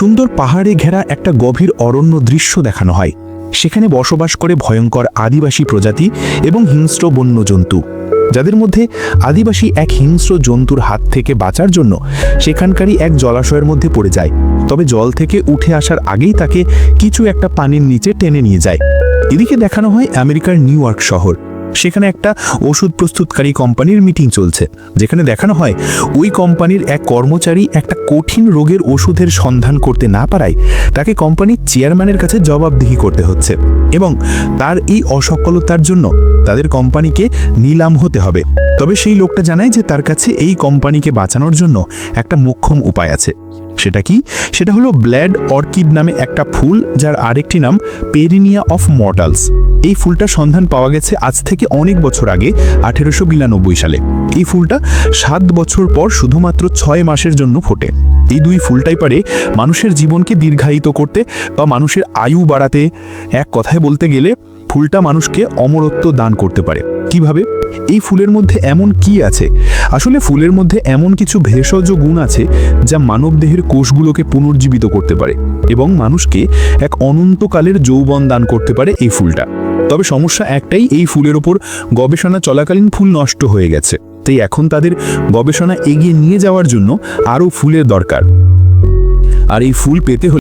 সুন্দর পাহাড়ে ঘেরা একটা গভীর অরণ্য দৃশ্য দেখানো হয়। সেখানে বসবাস করে ভয়ঙ্কর আদিবাসী প্রজাতি এবং হিংস্র বন্য জন্তু যাদের মধ্যে আদিবাসী এক হিংস্র জন্তুর হাত থেকে বাঁচার জন্য সেখানকারই এক জলাশয়ের মধ্যে পড়ে যায়। তবে জল থেকে উঠে আসার আগেই তাকে কিছু একটা পানির নিচে টেনে নিয়ে যায়। এদিকে দেখানো হয় আমেরিকার নিউ ইয়র্ক শহর। সেখানে একটা ওষুধ প্রস্তুতকারী কোম্পানির মিটিং চলছে, যেখানে দেখানো হয় ওই কোম্পানির এক কর্মচারী একটা কঠিন রোগের ওষুধের সন্ধান করতে না পারায় তাকে কোম্পানির চেয়ারম্যানের কাছে জবাবদিহি করতে হচ্ছে এবং তার এই অসফলতার জন্য তাদের কোম্পানিকে নিলাম হতে হবে। তবে সেই লোকটা জানায় যে তার কাছে এই কোম্পানিকে বাঁচানোর জন্য একটা মোক্ষম উপায় আছে। সেটা কি? সেটা হলো ব্ল্যাড অর্কিড নামে একটা ফুল যার আরেকটি নাম পেরিনিয়া অফ মর্টালস। এই ফুলটার সন্ধান পাওয়া গেছে আজ থেকে অনেক বছর আগে, আঠেরোশো বিরানব্বই সালে। এই ফুলটা সাত বছর পর শুধুমাত্র ছয় মাসের জন্য ফোটে। এই দুই ফুলটাই পারে মানুষের জীবনকে দীর্ঘায়িত করতে বা মানুষের আয়ু বাড়াতে। এক কথায় বলতে গেলে ফুলটা মানুষকে অমরত্ব দান করতে পারে। কীভাবে? এই ফুলের মধ্যে এমন কি আছে? আসলে ফুলের মধ্যে এমন কিছু ভেষজ গুণ আছে যা মানবদেহের কোষগুলোকে পুনর্জীবিত করতে পারে এবং মানুষকে এক অনন্তকালের যৌবন দান করতে পারে এই ফুলটা। তবে সমস্যা একটাই, এই ফুলের ওপর গবেষণা চলাকালীন ফুল নষ্ট হয়ে গেছে। তাই এখন তাদের গবেষণা এগিয়ে নিয়ে যাওয়ার জন্য আরও ফুলের দরকার। আর এই ফুল পেতে হলে